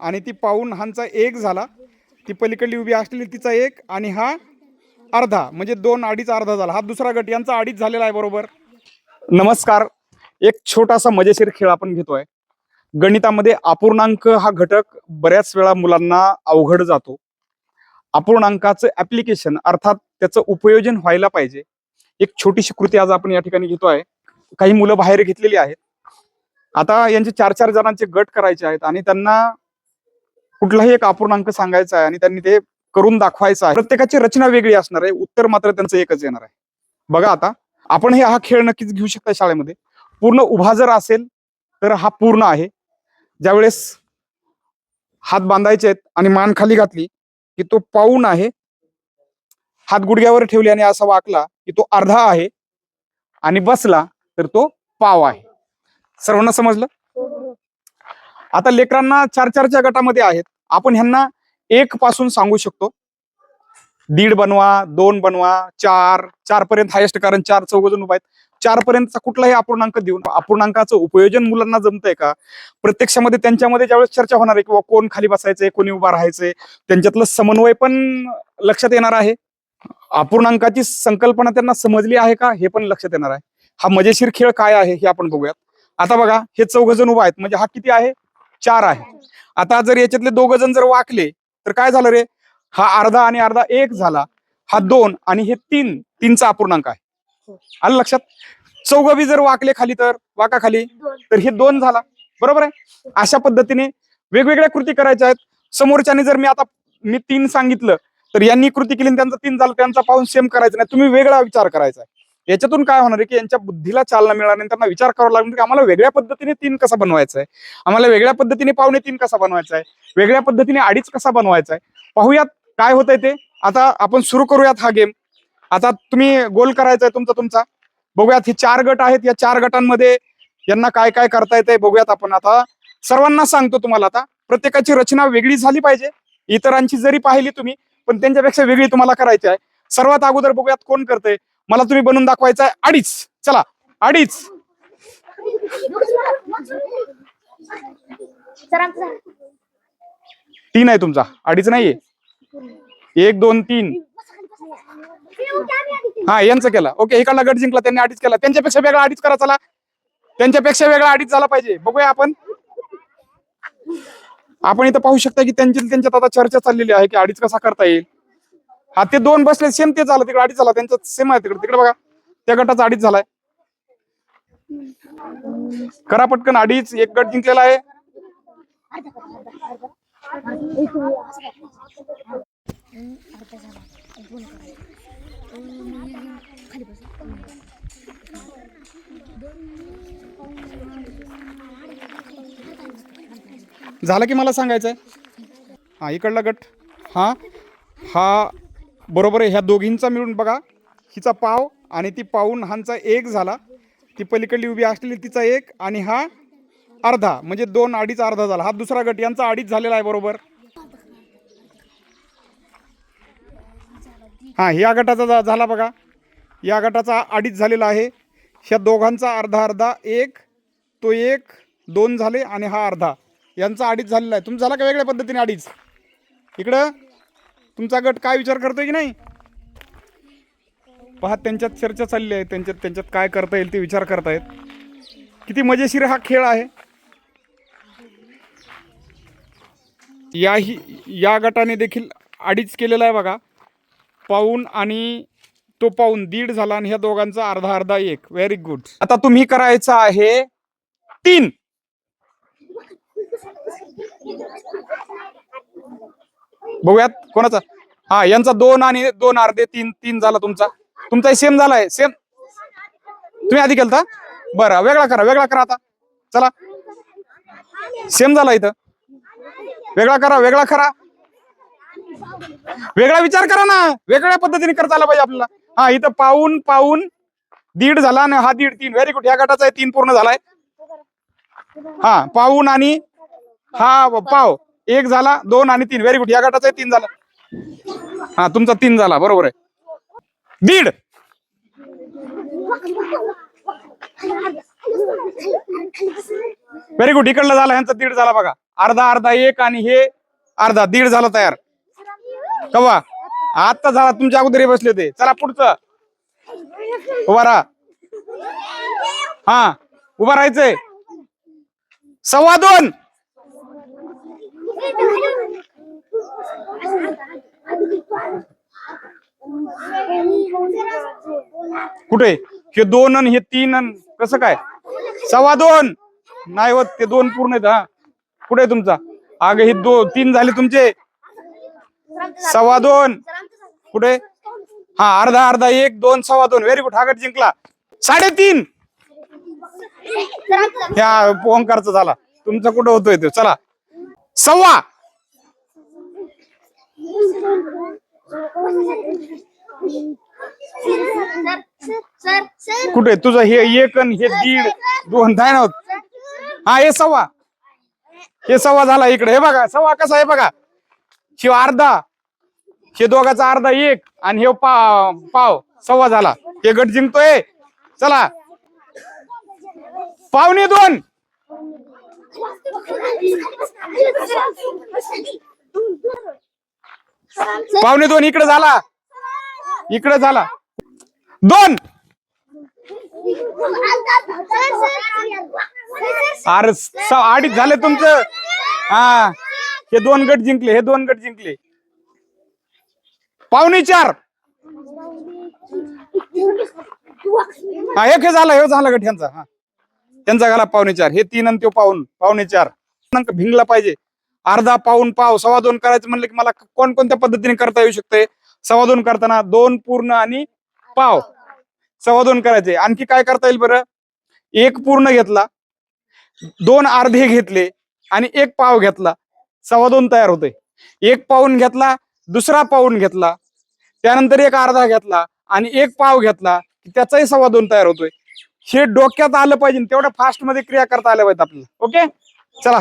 आणि ती पाहून हांचा एक झाला. ती पलीकडली उभी असलेली तिचा एक आणि हा अर्धा म्हणजे दोन अडीच अर्धा झाला. हा दुसरा गट यांचा अडीच झालेला आहे बरोबर? नमस्कार. एक छोटासा मजेशीर खेळ आपण घेतोय. गणितामध्ये अपूर्णांक हा घटक बऱ्याच वेळा मुलांना अवघड जातो. अपूर्णांकाचं ऍप्लिकेशन अर्थात त्याचं उपयोजन व्हायला पाहिजे. एक छोटीशी कृती आज आपण या ठिकाणी घेतोय. काही मुलं बाहेर घेतलेली आहेत. आता यांचे चार चार जणांचे गट करायचे आहेत आणि त्यांना कुठलाही एक अपूर्णांक सांगायचा आहे आणि त्यांनी ते करून दाखवायचं आहे प्रत्येकाची रचना वेगळी असणार आहे उत्तर मात्र त्यांचं एकच येणार आहे. बघा आता आपण हे हा खेळ नक्कीच घेऊ शकता शाळेमध्ये. पूर्ण उभा जर असेल तर हा पूर्ण आहे. ज्यावेळेस हात बांधायचे आहेत आणि मान खाली घातली की तो पाऊण आहे हात गुडघ्यावर ठेवले आणि असा वाकला की तो अर्धा आहे आणि बसला तर तो पाव आहे. सर्वांना समजलं? आता लेकरांना चार चारच्या गटामध्ये आहेत. आपण ह्यांना एक पासून सांगू शकतो. दीड बनवा दोन बनवा चार चार पर्यंत हायेस्ट कारण चार चौघजण उभा आहेत. चार पर्यंतचा कुठलाही अपूर्णांक देऊन अपूर्णांकाचं उपयोजन मुलांना जमतंय का? प्रत्यक्षामध्ये त्यांच्यामध्ये ज्यावेळेस चर्चा होणार आहे किंवा कोण खाली बसायचंय कोणी उभा राहायचंय त्यांच्यातलं समन्वय पण लक्षात येणार आहे. अपूर्णांकाची संकल्पना त्यांना समजली आहे का हे पण लक्षात येणार आहे. हा मजेशीर खेळ काय आहे हे आपण बघूयात. आता बघा हे चौघजण उभा आहेत. म्हणजे हा किती आहे? चार आहे. आता जर याच्यातले दोघ जण जर वाकले तर काय झालं रे? हा अर्धा आणि अर्धा एक झाला. हा दोन आणि हे तीन तीनचा अपूर्णांक आहे. आलं लक्षात? चौघ बी जर वाकले खाली तर वाका खाली तर हे दोन झाला. बरोबर आहे? अशा पद्धतीने वेगवेगळ्या कृती करायच्या आहेत. समोरच्याने जर मी आता मी तीन सांगितलं तर यांनी कृती केली त्यांचा तीन झाला त्यांचा पाहून सेम करायचं नाही. तुम्ही वेगळा विचार करायचा आहे. याच्यातून काय होणार आहे की यांच्या बुद्धीला चालना मिळणार नाही त्यांना विचार करावा लागणार की आम्हाला वेगळ्या पद्धतीने तीन कसा बनवायचा आहे आम्हाला वेगळ्या पद्धतीने पावणे तीन कसा बनवायचा आहे वेगळ्या पद्धतीने अडीच कसा बनवायचा आहे पाहूयात काय होतंय ते. आता आपण सुरू करूयात हा गेम आता तुम्ही गोल करायचा आहे तुमचा तुमचा. बघूयात हे चार गट आहेत. या चार गटांमध्ये यांना काय काय करता येते बघूयात आपण आता. सर्वांना सांगतो तुम्हाला आता. प्रत्येकाची रचना वेगळी झाली पाहिजे. इतरांची जरी पाहिली तुम्ही पण त्यांच्यापेक्षा वेगळी तुम्हाला करायची आहे. सर्वात अगोदर बघूयात कोण करतंय. मला तुम्ही बनवून दाखवायचं आहे अडीच. चला. अडीच. तीन आहे तुमचा. अडीच नाहीये. एक दोन तीन. हा यांचं केला. ओके इकडला गट जिंकला त्यांनी अडीच केला. त्यांच्यापेक्षा वेगळा अडीच करा चला. त्यांच्यापेक्षा वेगळा अडीच झाला पाहिजे. बघूया आपण. आपण इथं पाहू शकता की त्यांची त्यांच्यात आता चर्चा चाललेली आहे की अडीच कसा करता येईल. हा ते दोन बसले सेम ते झालं तिकडे अडीच झाला त्यांचं सेम आहे तिकडे. तिकडे बघा त्या गटाचा अडीच झालाय. करा पटकन अडीच एक गट जिंकलेला आहे. झालं की मला सांगायचंय? हा इकडला गट. हा हा बरोबर आहे ह्या दोघींचा मिळून बघा. हिचा पाव आणि ती पाहून हांचा एक झाला. ती पलीकडली उभी असलेली तिचा एक आणि हा अर्धा म्हणजे दोन अडीच अर्धा झाला. हा दुसरा गट यांचा अडीच झालेला आहे बरोबर. हा या गटाचा झाला बघा. या गटाचा अडीच झालेला आहे. ह्या दोघांचा अर्धा अर्धा एक तो एक दोन झाले आणि हा अर्धा. यांचा अडीच झालेला आहे. तुमचा झाला का वेगळ्या पद्धतीने अडीच? इकडं. तुमचा गट काय विचार करतोय की नाही? पहा त्यांच्यात चर्चा चालली आहे. त्यांच्यात त्यांच्यात काय करता येईल ते विचार करतायत. किती मजेशीर हा खेळ आहे. याही या गटाने देखील अडीच केलेला आहे बघा. पाऊन आणि तो पाऊन दीड झाला आणि ह्या दोघांचा अर्धा अर्धा एक. व्हेरी गुड आता तुम्ही करायचं आहे तीन. बघूयात कोणाचा. हा यांचा दोन आणि दोन अर्धे तीन तीन झाला तुमचा. तुमचा सेम झालाय सेम तुम्ही आधी केलता? बरं वेगळा करा वेगळा करा आता. चला. सेम झाला इथं. वेगळा करा वेगळा करा. वेगळा विचार करा ना. वेगळ्या पद्धतीने करता आला पाहिजे आपल्याला. हा इथं पाऊन पाऊन दीड झाला आणि हा दीड तीन. व्हेरी गुड या गटाचा आहे तीन पूर्ण झालाय. हा पाऊन आणि हा पाव. एक झाला दोन आणि तीन. व्हेरी गुड या गटाचा आहे तीन झाला. हा तुमचा तीन झाला. बरोबर आहे. दीड. व्हेरी गुड इकडला झाला यांचा दीड झाला बघा. अर्धा अर्धा एक आणि हे अर्धा. दीड झाला तयार. कवा आता झाला. तुमच्या अगोदर हे बसले होते. चला पुढचं. उभा राहा. हा. उभा राहायचंय. सव्वा दोन. कुठे? हे दोन आणि हे तीन अन कसं काय? सव्वा दोन. नाही होत ते दोन पूर्ण आहेत हा. कुठे आहे तुमचा? अग हे दो तीन झाले तुमचे. सव्वा दोन. कुठे? हा अर्धा अर्धा एक दोन सव्वा दोन. व्हेरी गुड हागट जिंकला. साडेतीन. ह्या ओंकारचा झाला. तुमचा कुठं होतोय तो? चला. सव्वा. कुठे? तुझं हे एक अन हे दीड दोन धाय ना हा हे सव्वा. हे सव्वा झाला इकडे. हे बघा सव्वा कसा आहे बघा. शिव अर्धा. हे दोघाचा अर्धा एक आणि हे पाव पाव. सव्वा झाला. हे गट जिंकतोय. चला. पावणे दोन. पावणे दोन इकडे झाला. इकडे झाला. दोन. अरे स- अडीच झाले तुमचं. हा. हे दोन गट जिंकले हे दोन गट जिंकले. पावणे चार. हा एक हे झाला हे झाला गट ह्यांचा. हा. त्यांचा घाला पावणे चार. हे तीन आणि तो पाऊन पावणे चार. भिंगला पाहिजे. अर्धा पाऊन पाव सव्वा दोन करायचं म्हणलं की मला कोणकोणत्या पद्धतीने करता येऊ शकते सव्वा दोन करताना दोन पूर्ण आणि पाव. सव्वा दोन करायचे. आणखी काय करता येईल बरं? एक पूर्ण घेतला. दोन अर्धे घेतले आणि एक पाव घेतला. सव्वा दोन तयार होते एक पाऊन घेतला दुसरा पाऊन घेतला. त्यानंतर एक अर्धा घेतला आणि एक पाव घेतला. की त्याचाही सव्वा दोन तयार होतोय. हे डोक्यात आलं पाहिजे तेवढं फास्टमध्ये क्रिया करता आल्या पाहिजेत आपल्याला. ओके? चला.